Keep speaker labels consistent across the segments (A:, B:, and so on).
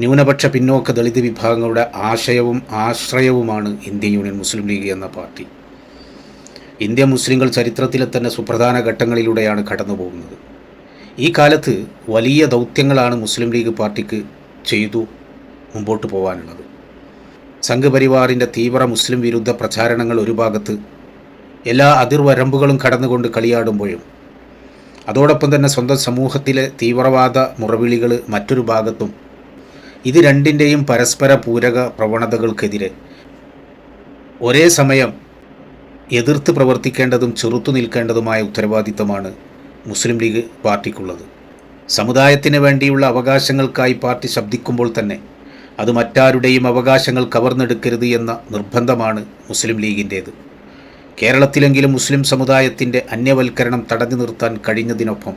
A: ന്യൂനപക്ഷ പിന്നോക്ക ദളിത് വിഭാഗങ്ങളുടെ ആശയവും ആശ്രയവുമാണ് ഇന്ത്യൻ യൂണിയൻ മുസ്ലിം ലീഗ് എന്ന പാർട്ടി. ഇന്ത്യ മുസ്ലിങ്ങൾ ചരിത്രത്തിലെ തന്നെ സുപ്രധാന ഘട്ടങ്ങളിലൂടെയാണ് കടന്നു പോകുന്നത് ഈ കാലത്ത് വലിയ ദൗത്യങ്ങളാണ് മുസ്ലിം ലീഗ് പാർട്ടിക്ക് ചെയ്തു മുമ്പോട്ട് പോകാനുള്ളത് സംഘപരിവാറിന്റെ തീവ്ര മുസ്ലിം വിരുദ്ധ പ്രചാരണങ്ങൾ ഒരു ഭാഗത്ത് എല്ലാ അതിർവരമ്പുകളും കടന്നുകൊണ്ട് കളിയാടുമ്പോഴും അതോടൊപ്പം തന്നെ സ്വന്തം സമൂഹത്തിലെ തീവ്രവാദ മുറവിളികൾ മറ്റൊരു ഭാഗത്തും ഇത് രണ്ടിന്റെയും പരസ്പര പൂരക പ്രവണതകൾക്കെതിരെ. ഒരേ സമയം എതിർത്ത് പ്രവർത്തിക്കേണ്ടതും ചെറുത്തു നിൽക്കേണ്ടതുമായ ഉത്തരവാദിത്തമാണ് മുസ്ലിം ലീഗ് പാർട്ടിക്കുള്ളത്. സമുദായത്തിന് വേണ്ടിയുള്ള അവകാശങ്ങൾക്കായി പാർട്ടി ശബ്ദിക്കുമ്പോൾ തന്നെ അത് മറ്റാരുടെയും അവകാശങ്ങൾ കവർന്നെടുക്കരുത് എന്ന നിർബന്ധമാണ് മുസ്ലിം ലീഗിന്റേത് കേരളത്തിലെങ്കിലും മുസ്ലിം സമുദായത്തിന്റെ അന്യവൽക്കരണം തടഞ്ഞു നിർത്താൻ കഴിഞ്ഞതിനൊപ്പം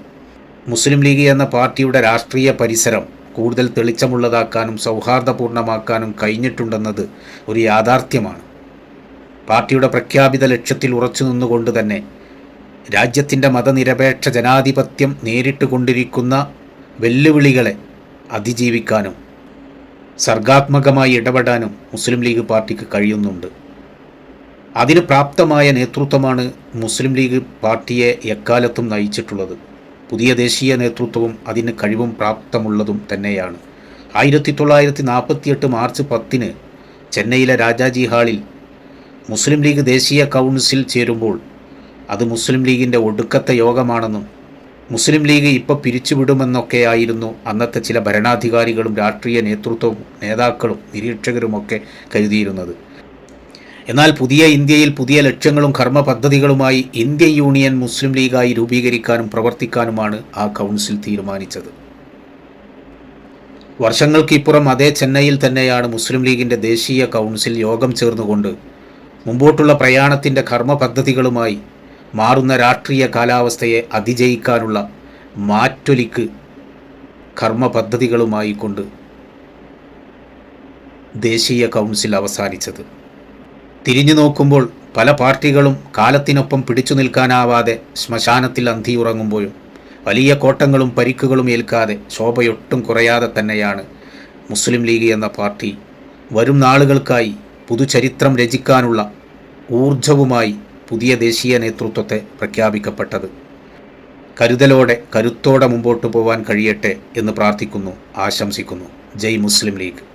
A: മുസ്ലിം ലീഗ് എന്ന പാർട്ടിയുടെ രാഷ്ട്രീയ പരിസരം കൂടുതൽ തെളിച്ചമുള്ളതാക്കാനും സൗഹാർദ്ദപൂർണമാക്കാനും കഴിഞ്ഞിട്ടുണ്ടെന്നത് ഒരു യാഥാർത്ഥ്യമാണ്. പാർട്ടിയുടെ പ്രഖ്യാപിത ലക്ഷ്യത്തിൽ ഉറച്ചു നിന്നുകൊണ്ട് തന്നെ രാജ്യത്തിന്റെ മതനിരപേക്ഷ ജനാധിപത്യം നേരിട്ട് കൊണ്ടിരിക്കുന്ന വെല്ലുവിളികളെ അതിജീവിക്കാനും സർഗാത്മകമായി ഇടപെടാനും മുസ്ലിം ലീഗ് പാർട്ടിക്ക് കഴിയുന്നുണ്ട്. അതിന് പ്രാപ്തമായ നേതൃത്വമാണ് മുസ്ലിം ലീഗ് പാർട്ടിയെ എക്കാലത്തും നയിച്ചിട്ടുള്ളത്. പുതിയ ദേശീയ നേതൃത്വവും അതിന് കഴിവും പ്രാപ്തമുള്ളതും തന്നെയാണ്. ആയിരത്തി തൊള്ളായിരത്തി നാൽപ്പത്തിയെട്ട് മാർച്ച് പത്തിന് ചെന്നൈയിലെ രാജാജി ഹാളിൽ മുസ്ലിം ലീഗ് ദേശീയ കൗൺസിൽ ചേരുമ്പോൾ അത് മുസ്ലിം ലീഗിന്റെ ഒടുക്കത്തെ യോഗമാണെന്നും മുസ്ലിം ലീഗ് ഇപ്പോൾ പിരിച്ചുവിടുമെന്നൊക്കെയായിരുന്നു അന്നത്തെ ചില ഭരണാധികാരികളും രാഷ്ട്രീയ നേതൃത്വവും നേതാക്കളും നിരീക്ഷകരുമൊക്കെ കരുതിയിരുന്നത്. എന്നാൽ പുതിയ ഇന്ത്യയിൽ പുതിയ ലക്ഷ്യങ്ങളും കർമ്മ പദ്ധതികളുമായി ഇന്ത്യൻ യൂണിയൻ മുസ്ലിം ലീഗായി രൂപീകരിക്കാനും പ്രവർത്തിക്കാനുമാണ് ആ കൗൺസിൽ തീരുമാനിച്ചത്. വർഷങ്ങൾക്കിപ്പുറം അതേ ചെന്നൈയിൽ തന്നെയാണ് മുസ്ലിം ലീഗിന്റെ ദേശീയ കൗൺസിൽ യോഗം ചേർന്നുകൊണ്ട് മുമ്പോട്ടുള്ള പ്രയാണത്തിന്റെ കർമ്മ പദ്ധതികളുമായി മാറുന്ന രാഷ്ട്രീയ കാലാവസ്ഥയെ അതിജയിക്കാനുള്ള മാറ്റൊലിക്ക് കർമ്മ പദ്ധതികളുമായി കൊണ്ട് ദേശീയ കൗൺസിൽ അവസാനിച്ചത്. തിരിഞ്ഞു നോക്കുമ്പോൾ പല പാർട്ടികളും കാലത്തിനൊപ്പം പിടിച്ചു നിൽക്കാനാവാതെ ശ്മശാനത്തിൽ അന്തിയുറങ്ങുമ്പോഴും വലിയ കോട്ടങ്ങളും പരിക്കുകളും ഏൽക്കാതെ ശോഭയൊട്ടും കുറയാതെ തന്നെയാണ് മുസ്ലിം ലീഗ് എന്ന പാർട്ടി. വരും നാളുകൾക്കായി പുതുചരിത്രം രചിക്കാനുള്ള ഊർജവുമായി പുതിയ ദേശീയ നേതൃത്വത്തെ പ്രഖ്യാപിക്കപ്പെട്ടത്. കരുതലോടെ കരുത്തോടെ മുമ്പോട്ട് പോവാൻ കഴിയട്ടെ എന്ന് പ്രാർത്ഥിക്കുന്നു ആശംസിക്കുന്നു. Jai Muslim league.